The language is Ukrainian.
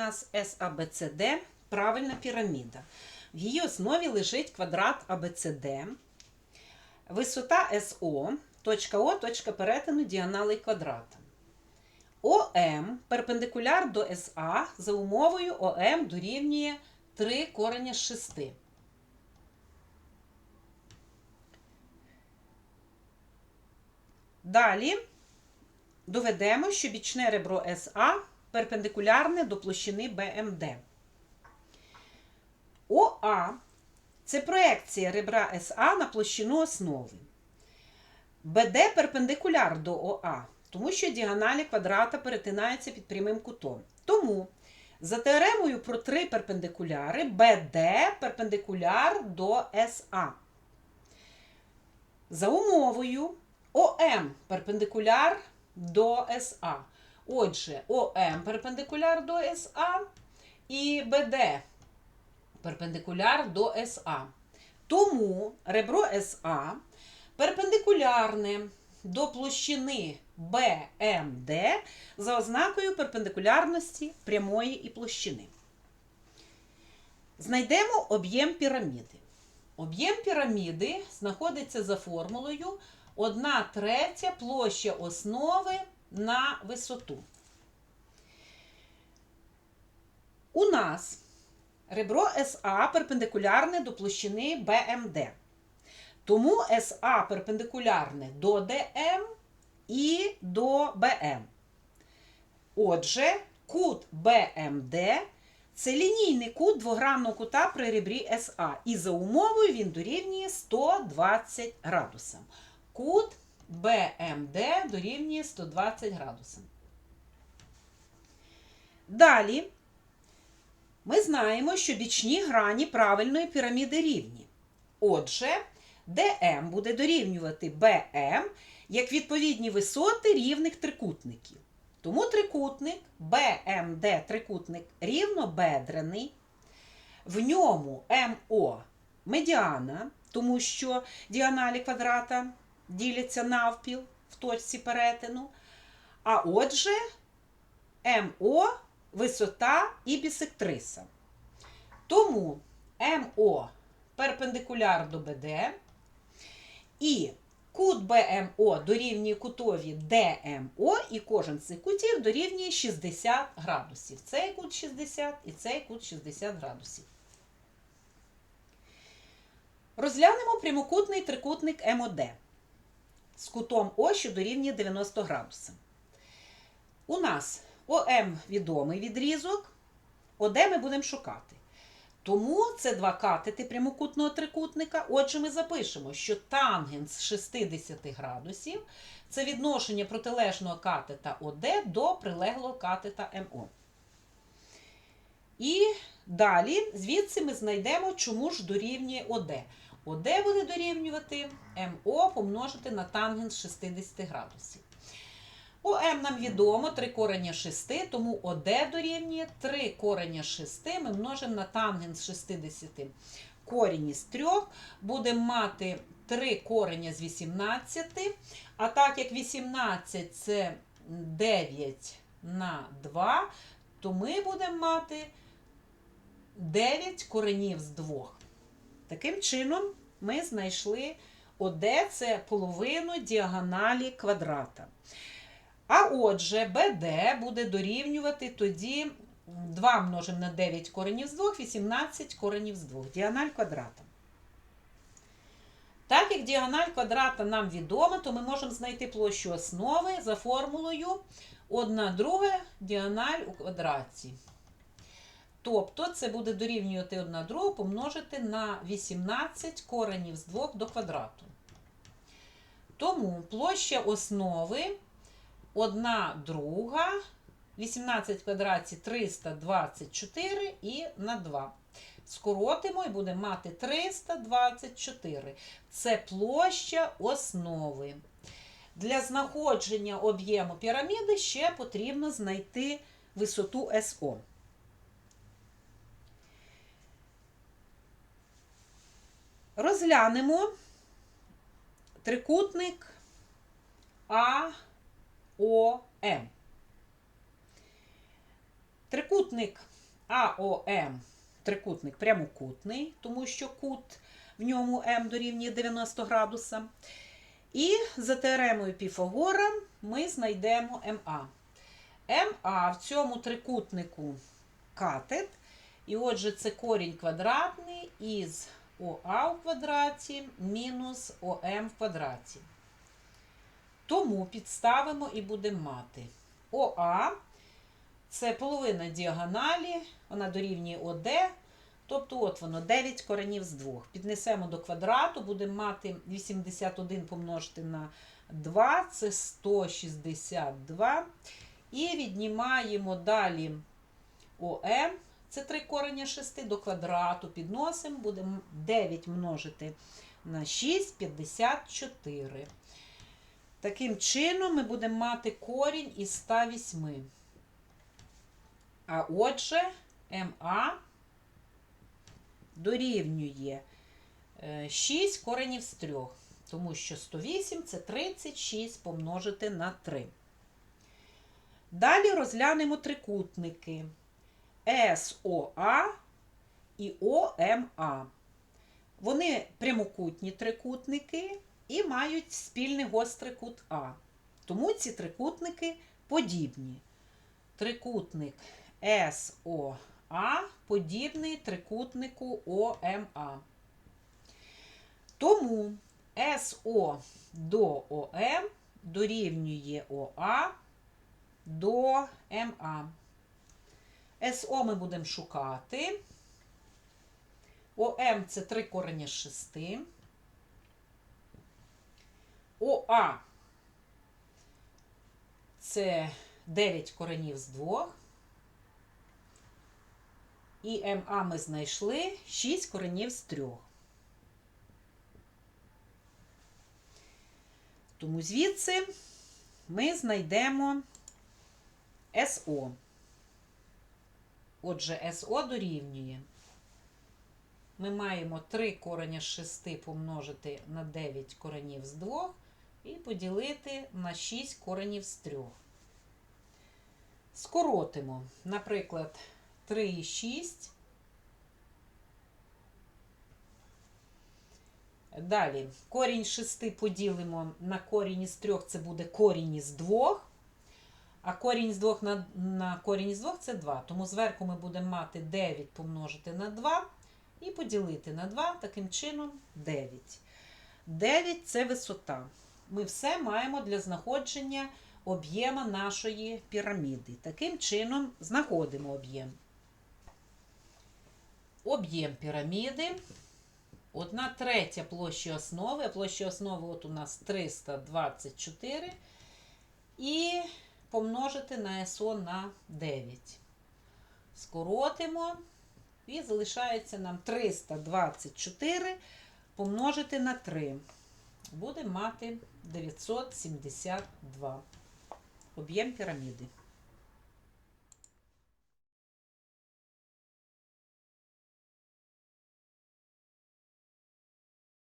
нас САБЦД правильна піраміда. В її основі лежить квадрат АБЦД, висота СО, точка О, точка перетину діагоналей квадрата. ОМ перпендикуляр до СА за умовою ОМ дорівнює 3 корення з 6. Далі доведемо, що бічне ребро СА перпендикулярне до площини БМД. ОА це проекція ребра СА на площину основи. БД перпендикуляр до ОА, тому що діагоналі квадрата перетинаються під прямим кутом. Тому за теоремою про три перпендикуляри БД перпендикуляр до СА. За умовою ОМ перпендикуляр до СА. Отже, ОМ перпендикуляр до СА і БД перпендикуляр до СА. Тому ребро СА перпендикулярне до площини БМД за ознакою перпендикулярності прямої і площини. Знайдемо об'єм піраміди. Об'єм піраміди знаходиться за формулою 1 третя площа основи на висоту. У нас ребро СА перпендикулярне до площини БМД. Тому СА перпендикулярне до ДМ і до БМ. Отже, кут БМД це лінійний кут двогранного кута при ребрі СА. І за умовою він дорівнює 120 градусам. Кут БМД дорівнює 120 градусам. Далі ми знаємо, що бічні грані правильної піраміди рівні. Отже, ДМ буде дорівнювати БМ як відповідні висоти рівних трикутників. Тому трикутник БМД трикутник рівнобедрений. В ньому МО медіана, тому що діагоналі квадрата діляться навпіл в точці перетину. А отже, МО висота і бісектриса. Тому МО перпендикуляр до БД і кут БМО дорівнює кутові ДМО, і кожен з цих кутів дорівнює 60 градусів. Цей кут 60 і цей кут 60 градусів. Розглянемо прямокутний трикутник МОД з кутом О, дорівнює 90 градусів. У нас ОМ відомий відрізок, ОД ми будемо шукати. Тому це два катети прямокутного трикутника. Отже, ми запишемо, що тангенс 60 градусів це відношення протилежного катета ОД до прилеглого катета МО. І далі звідси ми знайдемо, чому ж дорівнює ОД. ОД буде дорівнювати МО помножити на тангенс 60 градусів. ОМ нам відомо 3 корення 6, тому ОД дорівнює 3 корення 6. Ми множимо на тангенс 60 корінь із 3. Будемо мати 3 корення з 18. А так як 18 це 9 на 2, то ми будемо мати 9 коренів з 2. Таким чином, ми знайшли ОД це половину діагоналі квадрата. А отже, БД буде дорівнювати тоді 2 множимо на 9 коренів з 2, 18 коренів з 2. Діагональ квадрата. Так як діагональ квадрата нам відома, то ми можемо знайти площу основи за формулою 1 друга діагональ у квадраті. Тобто це буде дорівнювати 1 другу помножити на 18 коренів з 2 до квадрату. Тому площа основи 1 друга, 18 в квадраті 324 і на 2. Скоротимо і будемо мати 324. Це площа основи. Для знаходження об'єму піраміди ще потрібно знайти висоту СО. Розглянемо трикутник АОМ. Трикутник АОМ трикутник прямокутний, тому що кут в ньому М дорівнює 90 градуса. І за теоремою Піфагора ми знайдемо МА. МА в цьому трикутнику катет. І отже, це корінь квадратний із ОА в квадраті мінус ОМ в квадраті. Тому підставимо і будемо мати ОА це половина діагоналі, вона дорівнює ОД. Тобто, от воно 9 коренів з 2. Піднесемо до квадрату, будемо мати 81 помножити на 2, це 162. І віднімаємо далі ОМ, це 3 корення 6 до квадрату. Підносимо, будемо 9 множити на 6, 54. Таким чином ми будемо мати корінь із 108. А отже, МА дорівнює е, 6 коренів з 3, тому що 108 це 36 помножити на 3. Далі розглянемо трикутники СОА і ОМА. Вони прямокутні трикутники і мають спільний гострий кут А. Тому ці трикутники подібні. Трикутник СОА подібний трикутнику ОМА. Тому СО до ОМ дорівнює ОА до МА. СО ми будемо шукати. ОМ це 3 корення з 6. ОА це 9 коренів з 2. І МА ми знайшли 6 коренів з 3. Тому звідси ми знайдемо СО. Отже, СО дорівнює. Ми маємо 3 корення з 6 помножити на 9 коренів з 2 і поділити на 6 коренів з 3. Скоротимо, наприклад, 3 і 6. Далі, корінь з 6 поділимо на корінь із 3, це буде корінь із 2. А корінь з 2 на, на корінь з 2 це 2. Тому зверху ми будемо мати 9 помножити на 2 і поділити на 2, таким чином 9. 9 це висота. Ми все маємо для знаходження об'єма нашої піраміди. Таким чином знаходимо об'єм. Об'єм піраміди. Одна третя площі основи. А площа основи от у нас 324. І помножити на СО на 9. Скоротимо. І залишається нам 324 помножити на 3. Будемо мати 972 об'єм піраміди.